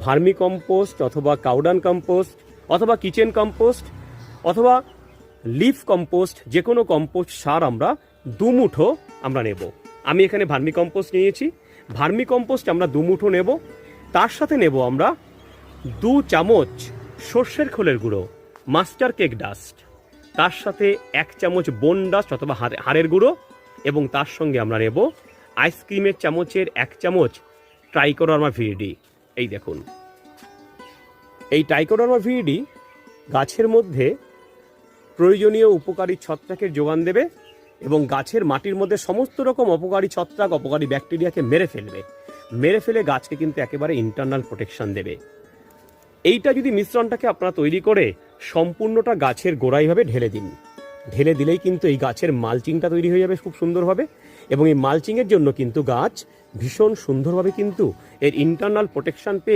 Vermi compost অথবা cow dung compost অথবা kitchen compost অথবা লিফ কম্পোস্ট যে কোনো কম্পোস্ট সার আমরা দুমুঠো আমরা নেব। আমি এখানে ভার্মি কম্পোস্ট নিয়েছি। ভার্মি কম্পোস্ট আমরা দুমুঠো নেব। তার সাথে নেব আমরা দু চামচ সর্ষের খোলের গুঁড়ো, মাস্টার কেক ডাস্ট। তার সাথে এক চামচ বোন ডাস্ট অথবা হাড়- হাড়ের গুঁড়ো এবং তার সঙ্গে আমরা নেব আইসক্রিমের চামচের এক চামচ ট্রাইকোডার্মা ভিডি এই দেখুন। এই টাইকোডার্মা ভিডি গাছের মধ্যে প্রয়োজনীয় উপকারী ছত্রাকের যোগান দেবে এবং গাছের মাটির মধ্যে সমস্ত রকম অপকারী ছত্রাক, অপকারী ব্যাকটেরিয়াকে মেরে ফেলবে। মেরে ফেলে গাছকে কিন্তু একেবারে ইন্টারনাল প্রোটেকশন দেবে। এইটা যদি মিশ্রণটাকে আপনারা তৈরি করে সম্পূর্ণটা গাছের গোড়াইভাবে ঢেলে দিন। ঢেলে দিলেই কিন্তু এই গাছের মালচিংটা তৈরি হয়ে যাবে খুব সুন্দরভাবে। এবং এই মালচিংয়ের জন্য কিন্তু গাছ ভীষণ সুন্দরভাবে কিন্তু এর ইন্টারনাল প্রোটেকশন পেয়ে